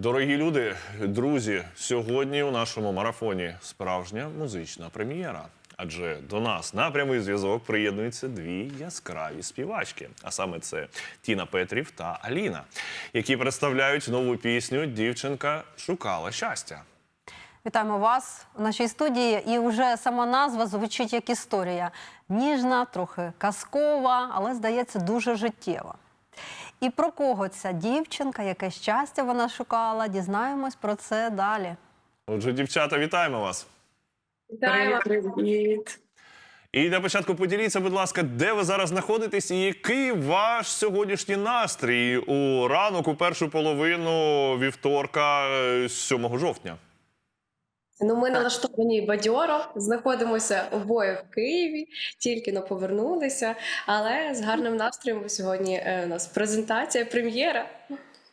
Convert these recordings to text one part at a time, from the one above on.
Дорогі люди, друзі, сьогодні у нашому марафоні справжня музична прем'єра. Адже до нас на прямий зв'язок приєднуються дві яскраві співачки. А саме це Тіна Петрів та Аліна, які представляють нову пісню Дівчинка шукала щастя. Вітаємо вас у нашій студії. І вже сама назва звучить як історія. Ніжна, трохи казкова, але здається дуже життєва. І про кого ця дівчинка, яке щастя вона шукала, дізнаємось про це далі. Отже, дівчата, вітаємо вас. Вітаємо. Привіт. І для початку поділіться, будь ласка, де ви зараз знаходитесь і який ваш сьогоднішній настрій у ранок, у першу половину вівторка, е, 7 жовтня. Ну, ми налаштовані бадьоро, знаходимося обоє в Києві, тільки но повернулися, але з гарним настроєм сьогодні е, у нас презентація, прем'єра.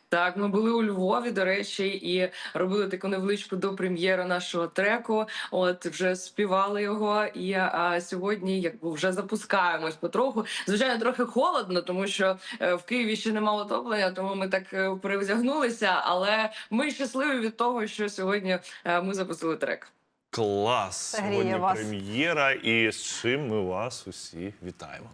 Так, ми були у Львові, до речі, і робили таку невеличку допрем'єру нашого треку. От вже співали його. І а, сьогодні, якби вже запускаємось потроху. Звичайно, трохи холодно, тому що е, в Києві ще немає отоплення, тому ми так е, перевзягнулися. Але ми щасливі від того, що сьогодні е, ми запустили трек. Клас! Сьогодні вас. прем'єра, і з чим ми вас усі вітаємо.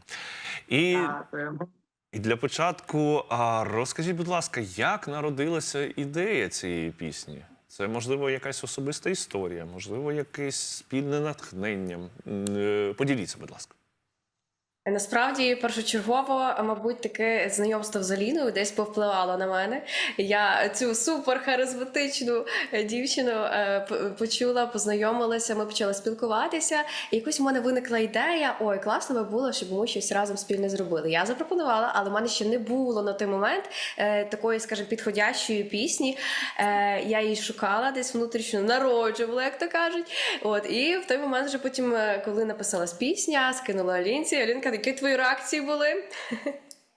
І, Дякуємо. І для початку а, розкажіть, будь ласка, як народилася ідея цієї пісні? Це можливо якась особиста історія, можливо, якесь спільне натхнення. Е, Поділіться, будь ласка. Насправді, першочергово, мабуть, таке знайомство з Аліною десь повпливало на мене. Я цю супер харизматичну е, дівчину е, почула, познайомилася, ми почали спілкуватися. І якось в мене виникла ідея: ой, класно би було, щоб ми щось разом спільне зробили. Я запропонувала, але в мене ще не було на той момент е, такої, скажімо, підходящої пісні. Я її шукала десь внутрішньо народжувала, як то кажуть. От і в той момент, вже потім, коли написалась пісня, скинула Алінці. Алінка, які твої реакції були?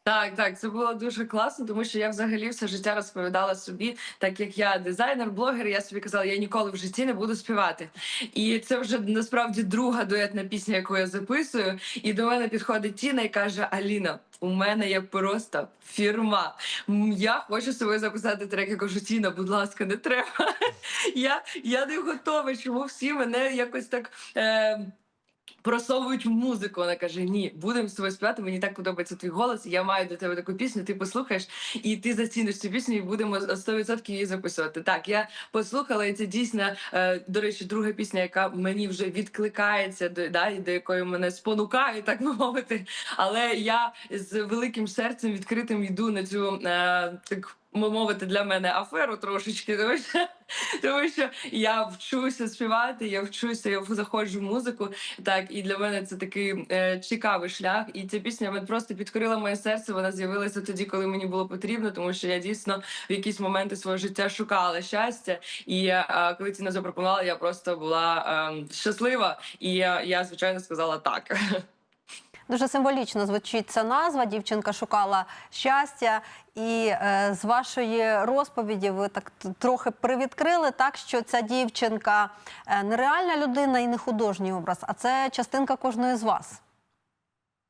Так, так, це було дуже класно, тому що я взагалі все життя розповідала собі, так як я дизайнер, блогер, я собі казала, я ніколи в житті не буду співати. І це вже насправді друга дуетна пісня, яку я записую. І до мене підходить Тіна і каже: Аліна, у мене є просто фірма. Я хочу з собою записати трек. Я кажу, Тіна, будь ласка, не треба. Я, я не готова, чому всі мене якось так. Е, просовують музику. Вона каже: Ні, будемо з тобою співати. Мені так подобається твій голос. Я маю до тебе таку пісню. Ти послухаєш, і ти заціниш цю пісню, і будемо 100% її записувати. Так, я послухала, і це дійсно, е, до речі, друга пісня, яка мені вже відкликається до да, до якої мене спонукає, так би мовити. Але я з великим серцем відкритим йду на цю е, так. Мовити для мене аферу трошечки, тому що, тому що я вчуся співати, я вчуся, я заходжу в музику. Так, і для мене це такий е, цікавий шлях. І ця пісня мене просто підкорила моє серце. Вона з'явилася тоді, коли мені було потрібно, тому що я дійсно в якісь моменти свого життя шукала щастя. І е, коли ціна запропонувала, я просто була е, щаслива. І е, я звичайно сказала так. Дуже символічно звучить ця назва. Дівчинка шукала щастя. І е, з вашої розповіді ви так трохи привідкрили, так що ця дівчинка е, не реальна людина і не художній образ, а це частинка кожної з вас.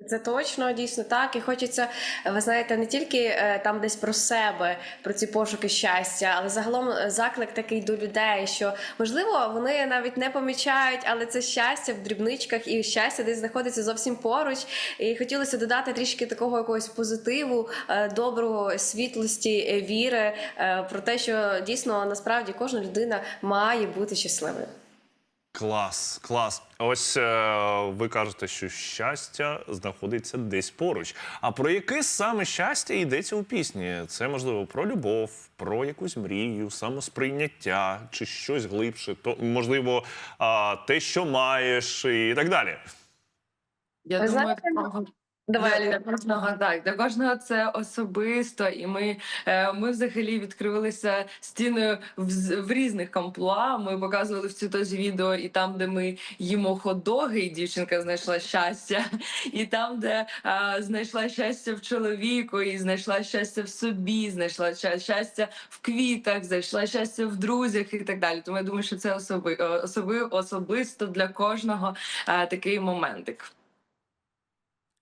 Це точно дійсно так. І хочеться, ви знаєте, не тільки е, там десь про себе, про ці пошуки щастя, але загалом е, заклик такий до людей, що можливо вони навіть не помічають, але це щастя в дрібничках і щастя десь знаходиться зовсім поруч. І хотілося додати трішки такого якогось позитиву, е, доброго світлості, віри про те, що дійсно насправді кожна людина має бути щасливою. Клас, клас. Ось е, ви кажете, що щастя знаходиться десь поруч. А про яке саме щастя йдеться у пісні? Це можливо про любов, про якусь мрію, самосприйняття чи щось глибше, то можливо е, те, що маєш, і так далі. Я думаю, Давай, для, кожного так, для кожного це особисто, і ми, е, ми взагалі відкривалися стіною в, в різних камплуа. Ми показували в цитозі відео і там, де ми їмо хот-доги, і дівчинка знайшла щастя, і там, де е, знайшла щастя в чоловіку, і знайшла щастя в собі, знайшла щастя в квітах, знайшла щастя в друзях і так далі. Тому я думаю, що це особи, особи особисто для кожного е, такий моментик.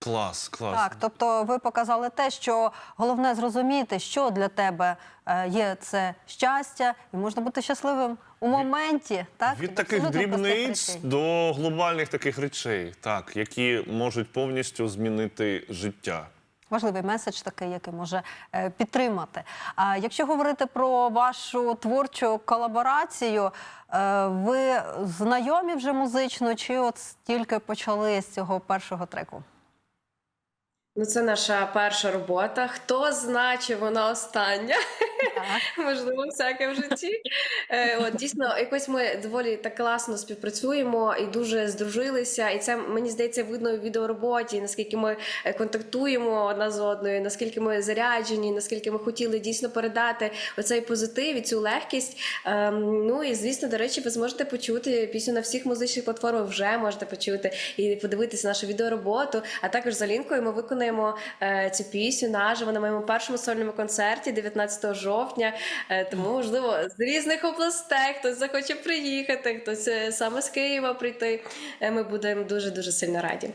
Клас, клас. Так, тобто ви показали те, що головне зрозуміти, що для тебе е, є це щастя, і можна бути щасливим у моменті. Так Від таких абсолютно простих дрібниць речей. до глобальних таких речей, так, які можуть повністю змінити життя. Важливий меседж такий, який може е, підтримати. А якщо говорити про вашу творчу колаборацію, е, ви знайомі вже музично, чи от тільки почали з цього першого треку? Ну, це наша перша робота. Хто знає, чи вона остання? Можливо, всяке в житті. Е, от дійсно, якось ми доволі так класно співпрацюємо і дуже здружилися. І це мені здається видно в відеороботі, наскільки ми е, контактуємо одна з одною, наскільки ми заряджені, наскільки ми хотіли дійсно передати оцей позитив і цю легкість. Ем, ну і звісно, до речі, ви зможете почути пісню на всіх музичних платформах. Вже можете почути і подивитися нашу відеороботу. А також з Алінкою ми виконаємо е, цю пісню наживо на моєму першому сольному концерті 19 жовтня. Е, тому, можливо, з різних областей хтось захоче приїхати, хтось е, саме з Києва прийти. Е, ми будемо дуже дуже сильно раді.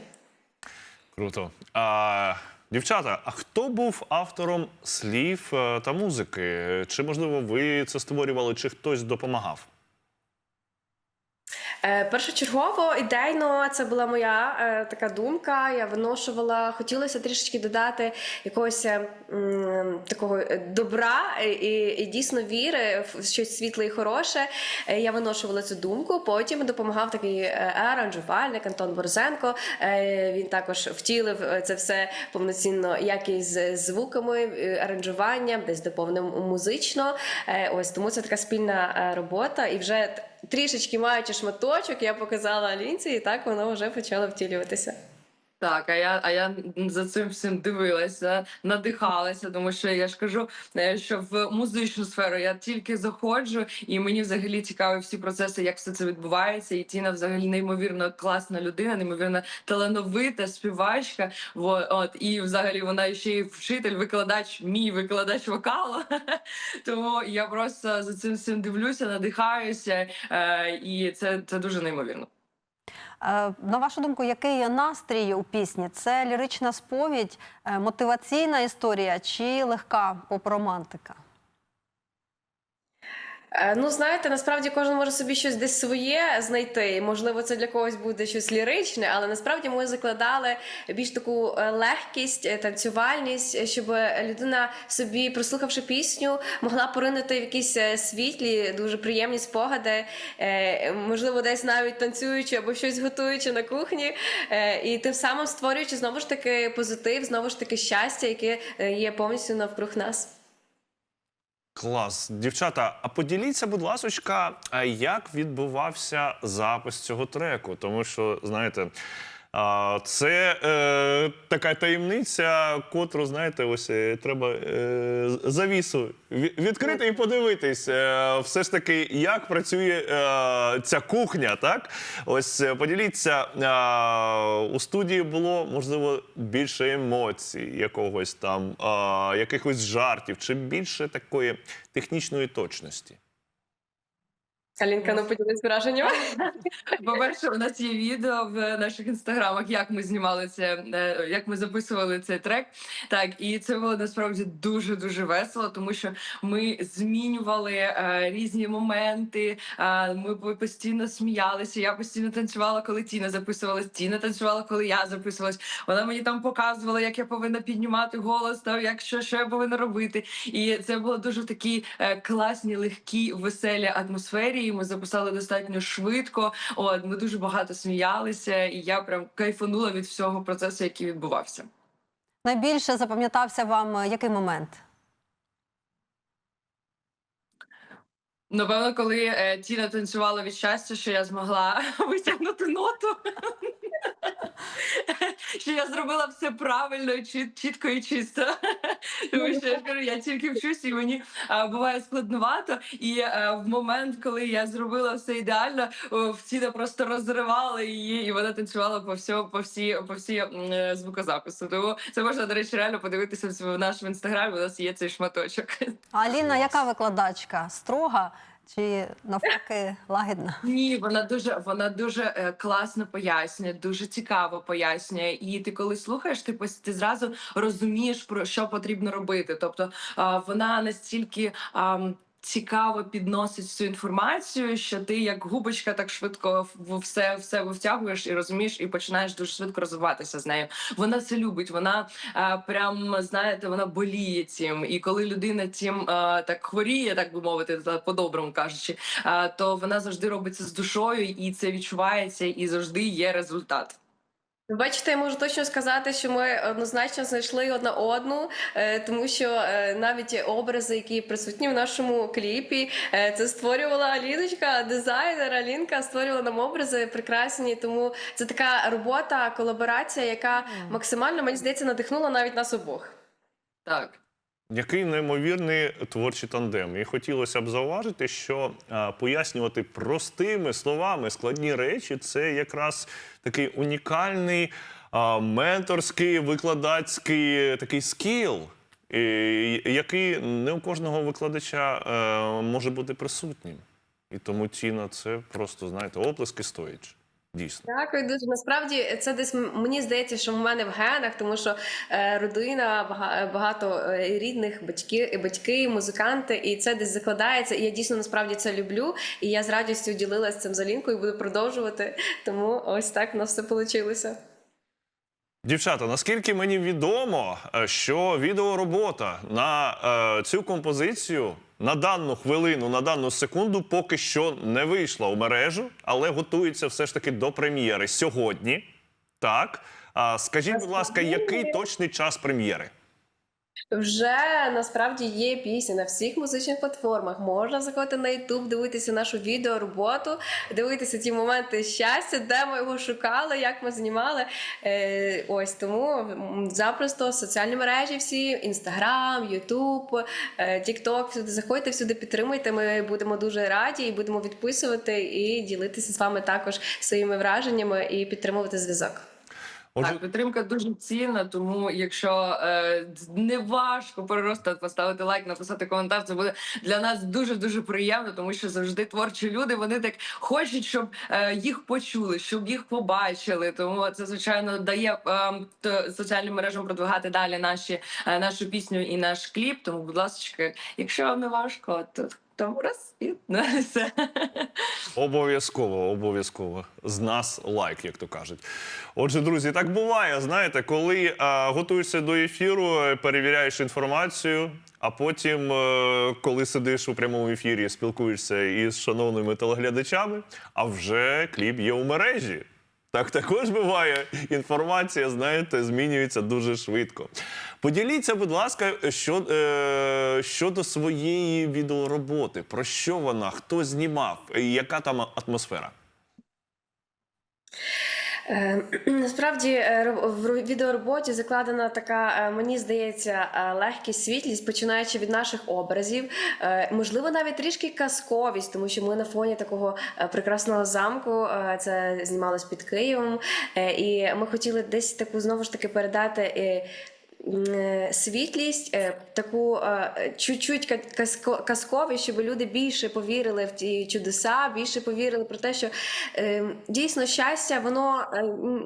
Круто. А, дівчата, а хто був автором слів та музики? Чи можливо ви це створювали, чи хтось допомагав? Е, Першочергово ідейно це була моя е, така думка. Я виношувала, хотілося трішечки додати якогось е, м, такого добра і, і дійсно віри в щось світле і хороше. Я виношувала цю думку. Потім допомагав такий аранжувальник Антон Борзенко. Він також втілив це все повноцінно, як і з звуками, аранжуванням, десь доповнив музично. Ось тому це така спільна робота, і вже трішечки маючи шматочок, я показала Алінці, і так воно вже почало втілюватися. Так, а я, а я за цим всім дивилася, надихалася, тому що я ж кажу, е, що в музичну сферу я тільки заходжу, і мені взагалі цікаві всі процеси, як все це відбувається. І Тіна взагалі неймовірно класна людина, неймовірно талановита співачка. От і взагалі вона ще й вчитель, викладач, мій викладач вокалу. Тому я просто за цим всім дивлюся, надихаюся, е, і це, це дуже неймовірно. Е, На вашу думку, який є настрій у пісні? Це лірична сповідь, е, мотиваційна історія чи легка поп-романтика? Е, Ну, знаєте, насправді кожен може собі щось десь своє знайти. Можливо, це для когось буде щось ліричне, але насправді ми закладали більш таку е, легкість, е, танцювальність, щоб людина собі, прослухавши пісню, могла поринути в якісь світлі, дуже приємні спогади, можливо, десь навіть танцюючи або щось готуючи на кухні, і тим самим створюючи знову ж таки позитив, знову ж таки щастя, яке є повністю навкруг нас. Клас. Дівчата, а поділіться, будь ласочка, як відбувався запис цього треку? Тому що, знаєте, це е, така таємниця, котру, знаєте, ось е, треба е, завісу відкрити і подивитись. Е, все ж таки, як працює е, ця кухня, так? Ось е, поділіться, е, у студії було, можливо, більше емоцій, якогось там, е, якихось жартів, чи більше такої технічної точності? Алінка, ну поділись враженнями. По-перше, у нас є відео в наших інстаграмах, як ми знімали це, е, як ми записували цей трек. Так, і це було насправді дуже дуже весело, тому що ми змінювали е, різні моменти. е, ми постійно сміялися. Я постійно танцювала, коли Тіна записувалась. Тіна танцювала, коли я записувалась. Вона мені там показувала, як я повинна піднімати голос, там як що, що я повинна робити. І це було дуже в такій е, класній, легкій, веселій атмосфері. І ми записали достатньо швидко. От ми дуже багато сміялися, і я прям кайфанула від всього процесу, який відбувався. Найбільше запам'ятався вам е, який момент? Напевно, коли е, Тіна танцювала від щастя, що я змогла витягнути ноту. Що я зробила все правильно, чіт- чітко і чисто. Тому що я ж кажу, я тільки вчусь, і мені а, буває складновато. І а, в момент, коли я зробила все ідеально, о, в Тіна просто розривала її, і вона танцювала по всьому, по всі, по всі е, звукозапису. Тому це можна, до речі, реально подивитися в в нашому інстаграмі. У нас є цей шматочок. Аліна, яка викладачка? Строга чи навпаки лагідна? Ні, вона дуже вона дуже е, класно пояснює, дуже цікаво пояснює. І ти коли слухаєш, ти ти зразу розумієш про що потрібно робити. Тобто вона настільки. Цікаво підносить всю інформацію, що ти як губочка так швидко все, все витягуєш і розумієш, і починаєш дуже швидко розвиватися з нею. Вона це любить. Вона а, прям знаєте, вона боліє цим. І коли людина цим а, так хворіє, так би мовити, по-доброму кажучи, а, то вона завжди робиться з душою, і це відчувається, і завжди є результат. Бачите, я можу точно сказати, що ми однозначно знайшли одна одну, е, тому що е, навіть образи, які присутні в нашому кліпі, е, це створювала Аліночка, дизайнер Алінка створювала нам образи прекрасні. Тому це така робота, колаборація, яка максимально мені здається надихнула навіть нас обох. Так. Який неймовірний творчий тандем. І хотілося б зауважити, що а, пояснювати простими словами складні речі це якраз такий унікальний а, менторський, викладацький такий скіл, і, який не у кожного викладача е, може бути присутнім. І тому Тіна, це просто, знаєте, оплески стоїть. Дійсно. Дякую дуже. Насправді це десь мені здається, що в мене в генах, тому що е, родина багато е, рідних, батьки, батьки, музиканти, і це десь закладається. І я дійсно насправді це люблю. І я з радістю ділилася цим за Лінкою і буду продовжувати. Тому ось так в нас все вийшло. Дівчата, наскільки мені відомо, е, що відеоробота на е, цю композицію на дану хвилину, на дану секунду поки що не вийшла у мережу, але готується все ж таки до прем'єри сьогодні. Так. Скажіть, будь ласка, який точний час прем'єри? Вже насправді є пісня на всіх музичних платформах. Можна заходити на YouTube, дивитися нашу відеороботу, дивитися ті моменти щастя, де ми його шукали, як ми знімали. Е, ось тому запросто соціальні мережі всі: YouTube, е, TikTok, всюди заходьте, всюди підтримуйте. Ми будемо дуже раді і будемо відписувати і ділитися з вами також своїми враженнями і підтримувати зв'язок. Отже, Так, підтримка дуже цінна, тому якщо е, не важко просто поставити лайк, написати коментар, це буде для нас дуже дуже приємно, тому що завжди творчі люди вони так хочуть, щоб е, їх почули, щоб їх побачили. Тому це звичайно дає е, соціальним мережам продвигати далі наші е, нашу пісню і наш кліп. Тому, будь ласка, якщо вам не важко, то там раз і на все. Обов'язково, обов'язково. З нас лайк, як то кажуть. Отже, друзі, так буває. Знаєте, коли а, готуєшся до ефіру, перевіряєш інформацію, а потім, е, коли сидиш у прямому ефірі, спілкуєшся із шановними телеглядачами, а вже кліп є у мережі. Так також буває. Інформація, знаєте, змінюється дуже швидко. Поділіться, будь ласка, що, е, щодо своєї відеороботи. Про що вона? Хто знімав? Яка там атмосфера? Е, Насправді е, в відеороботі закладена така, е, мені здається, е, легкість, світлість, починаючи від наших образів. Можливо, навіть трішки казковість, тому що ми на фоні такого прекрасного замку. Це знімалось під Києвом. І ми хотіли десь таку знову ж таки передати. Е, Світлість, е, таку е, чуть-чуть ка- казко- казковість, щоб люди більше повірили в ті чудеса, більше повірили про те, що дійсно щастя, воно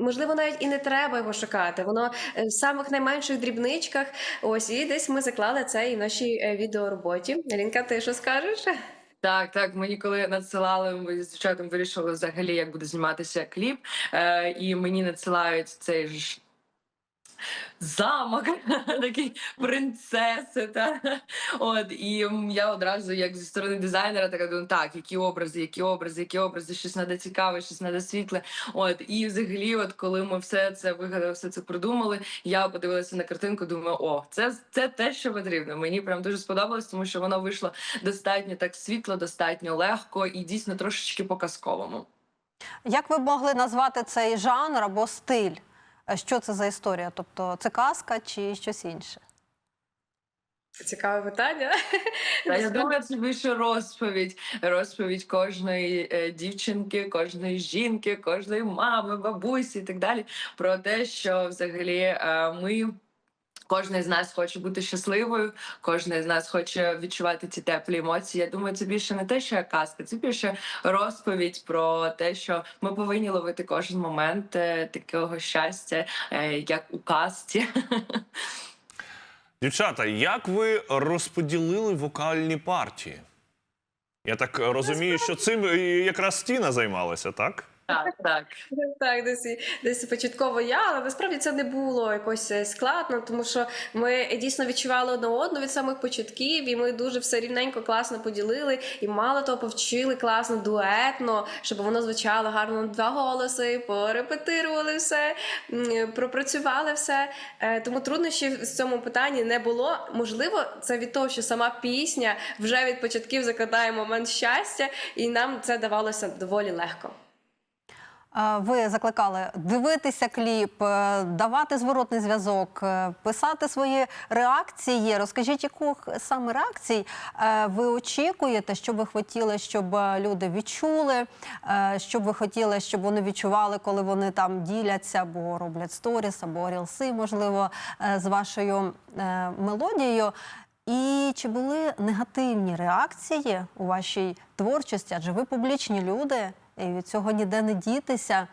можливо навіть і не треба його шукати. Воно в самих найменших дрібничках. Ось і десь ми заклали це і в нашій відеороботі. Лінка, ти що скажеш? Так, так. Мені коли надсилали, ми з дівчатом вирішили взагалі, як буде зніматися кліп, е, і мені надсилають цей ж. Замок, такий принцеси, та от і я одразу, як зі сторони дизайнера, така думаю, так, які образи, які образи, які образи, щось надо цікаве, щось надо світле. От і взагалі, от коли ми все це вигадали, все це придумали, я подивилася на картинку, думаю, о, це, це те, що потрібно. Мені прям дуже сподобалось, тому що воно вийшло достатньо так світло, достатньо легко і дійсно трошечки по-казковому. Як ви могли назвати цей жанр або стиль? Е, Що це за історія? Тобто це казка чи щось інше? Цікаве питання. Та я думаю, це більше розповідь. Розповідь кожної е, дівчинки, кожної жінки, кожної мами, бабусі і так далі. Про те, що взагалі е, ми. Кожна з нас хоче бути щасливою, кожна з нас хоче відчувати ці теплі емоції. Я думаю, це більше не те, що як казка, це більше розповідь про те, що ми повинні ловити кожен момент е, такого щастя, е, як у казці. Дівчата, як ви розподілили вокальні партії? Я так розумію, що цим якраз Тіна займалася, так? Так, так. Так, десь десь початково я, але насправді це не було якось е, складно, тому що ми дійсно відчували одне одну від самих початків, і ми дуже все рівненько класно поділили. І мало того, повчили класно дуетно, щоб воно звучало гарно два голоси, порепетирували все, пропрацювали все. Е, Тому труднощів в цьому питанні не було. Можливо, це від того, що сама пісня вже від початків закладає момент щастя, і нам це давалося доволі легко. Ви закликали дивитися кліп, е, давати зворотний зв'язок, е, писати свої реакції. Розкажіть, яких саме реакцій е, ви очікуєте, що ви хотіли, щоб люди відчули, що ви хотіли, щоб вони відчували, коли вони там діляться або роблять сторіс, або рілси, можливо, з вашою мелодією. І чи були негативні реакції у вашій творчості? Адже ви публічні люди, і від цього ніде не дітися.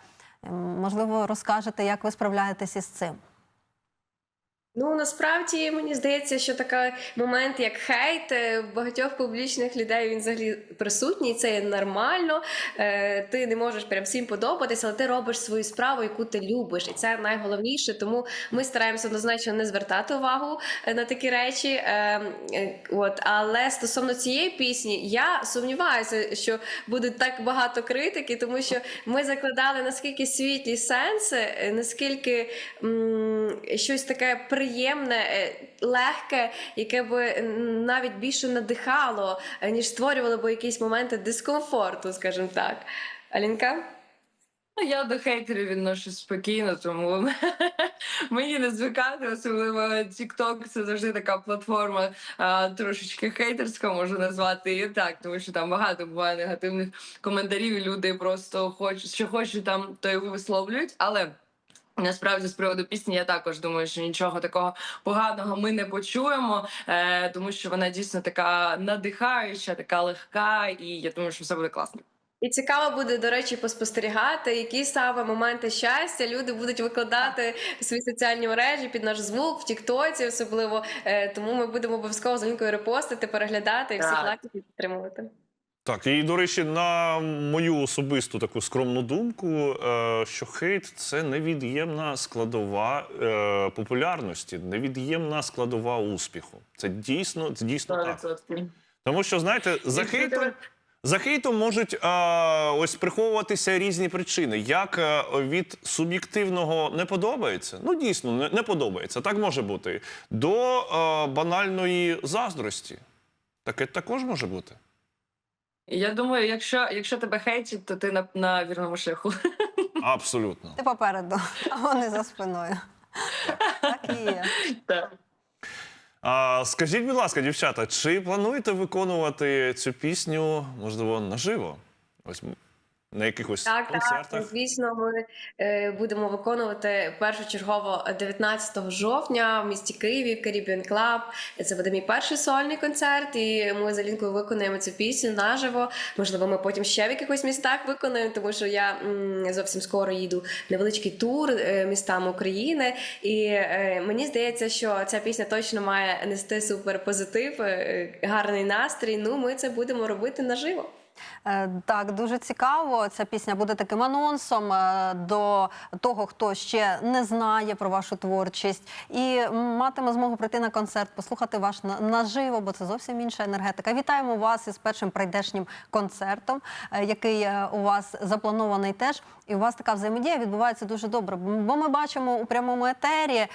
Можливо, розкажете, як ви справляєтесь із цим. Ну насправді мені здається, що такий момент, як хейт е, в багатьох публічних людей він взагалі присутній. Це нормально. Е, Ти не можеш прям всім подобатися, але ти робиш свою справу, яку ти любиш, і це найголовніше. Тому ми стараємося однозначно не звертати увагу е, на такі речі. От, але стосовно цієї пісні, я сумніваюся, що буде так багато критики, тому що ми закладали наскільки світлі сенси, наскільки м, щось таке приємне, е, легке, яке би навіть більше надихало, е, ніж створювало би якісь моменти дискомфорту, скажімо так. Алінка? Ну, Я до хейтерів відношусь спокійно, тому мені не звикати, особливо TikTok це завжди така платформа а, трошечки хейтерська, можу назвати її так, тому що там багато буває негативних коментарів, і люди просто хочуть, що хочуть там, то й висловлюють. Але Насправді, з приводу пісні, я також думаю, що нічого такого поганого ми не почуємо, е, тому що вона дійсно така надихаюча, така легка, і я думаю, що все буде класно. І цікаво буде, до речі, поспостерігати, які саме моменти щастя люди будуть викладати в свої соціальні мережі під наш звук, в Тіктоці, особливо. Е, Тому ми будемо обов'язково з Алінкою репостити, переглядати і всіх Так. лайків підтримувати. Так, і до речі, на мою особисту таку скромну думку, е, що хейт це невід'ємна складова е, популярності, невід'ємна складова успіху. Це дійсно, це дійсно так. 100%. Тому що, знаєте, за хейтом, за хейтом можуть а, ось приховуватися різні причини. Як е, від суб'єктивного не подобається, ну дійсно не, не подобається, так може бути, до банальної заздрості. Таке також може бути. Я думаю, якщо, якщо тебе хейтять, то ти на, на вірному шляху. Абсолютно. Ти попереду, а вони за спиною. Так і є. Так. А, скажіть, будь ласка, дівчата, чи плануєте виконувати цю пісню, можливо, наживо? Ось на якихось Так, концертах? так, звісно, ми е, будемо виконувати першочергово 19 жовтня в місті Києві в Caribbean Club. Це буде мій перший сольний концерт, і ми з Алінкою виконуємо цю пісню наживо. Можливо, ми потім ще в якихось містах виконаємо, тому що я м, зовсім скоро їду невеличкий тур е, містами України. І е, мені здається, що ця пісня точно має нести супер позитив, е, гарний настрій. Ну, ми це будемо робити наживо. Е, Так, дуже цікаво. Ця пісня буде таким анонсом е, до того, хто ще не знає про вашу творчість, і матиме змогу прийти на концерт, послухати ваш наживо, бо це зовсім інша енергетика. Вітаємо вас із першим прийдешнім концертом, е, який у вас запланований теж. І у вас така взаємодія відбувається дуже добре. Бо ми бачимо у прямому етері.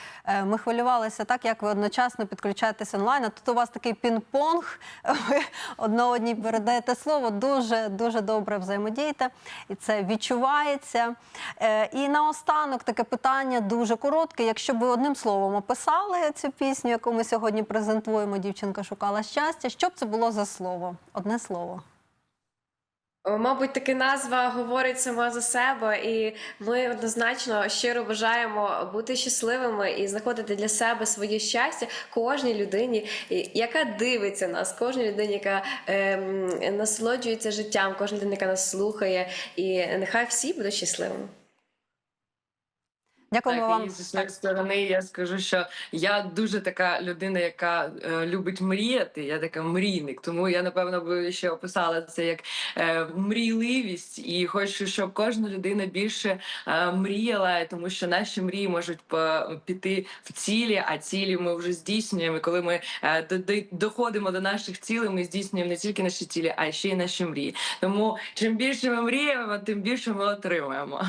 Ми хвилювалися так, як ви одночасно підключаєтесь онлайн. А тут у вас такий пінг-понг. Ви одна одній передаєте слово. Дуже дуже дуже добре взаємодієте, і це відчувається. Е, І наостанок таке питання дуже коротке. Якщо б ви одним словом описали цю пісню, яку ми сьогодні презентуємо, дівчинка шукала щастя. Що б це було за слово? Одне слово. Мабуть, таки назва говорить сама за себе, і ми однозначно щиро бажаємо бути щасливими і знаходити для себе своє щастя кожній людині, яка дивиться нас, кожній людині, яка ем, насолоджується життям, кожній людині, яка нас слухає, і нехай всі будуть щасливими. Дякуємо Так, вам. і зі своєї сторони я скажу, що я дуже така людина, яка е, любить мріяти. Я така мрійник. Тому я напевно би ще описала це як е, мрійливість, і хочу, щоб кожна людина більше е, мріяла, тому що наші мрії можуть по- піти в цілі, а цілі ми вже здійснюємо. І коли ми е, до- до- доходимо до наших цілей, ми здійснюємо не тільки наші цілі, а ще й наші мрії. Тому чим більше ми мріємо, тим більше ми отримуємо.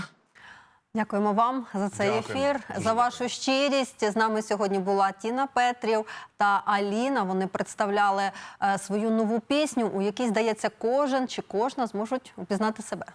Дякуємо вам за цей Дякуємо. ефір, Дуже за вашу щирість. З нами сьогодні була Тіна Петрів та Аліна. Вони представляли е, свою нову пісню, у якій, здається, кожен чи кожна зможуть упізнати себе.